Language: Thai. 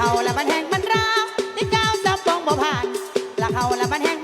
เขาและมันแห้งมันร้าวที่ก้าวสับปองบ่ผ่านละเขาและมันแห้ง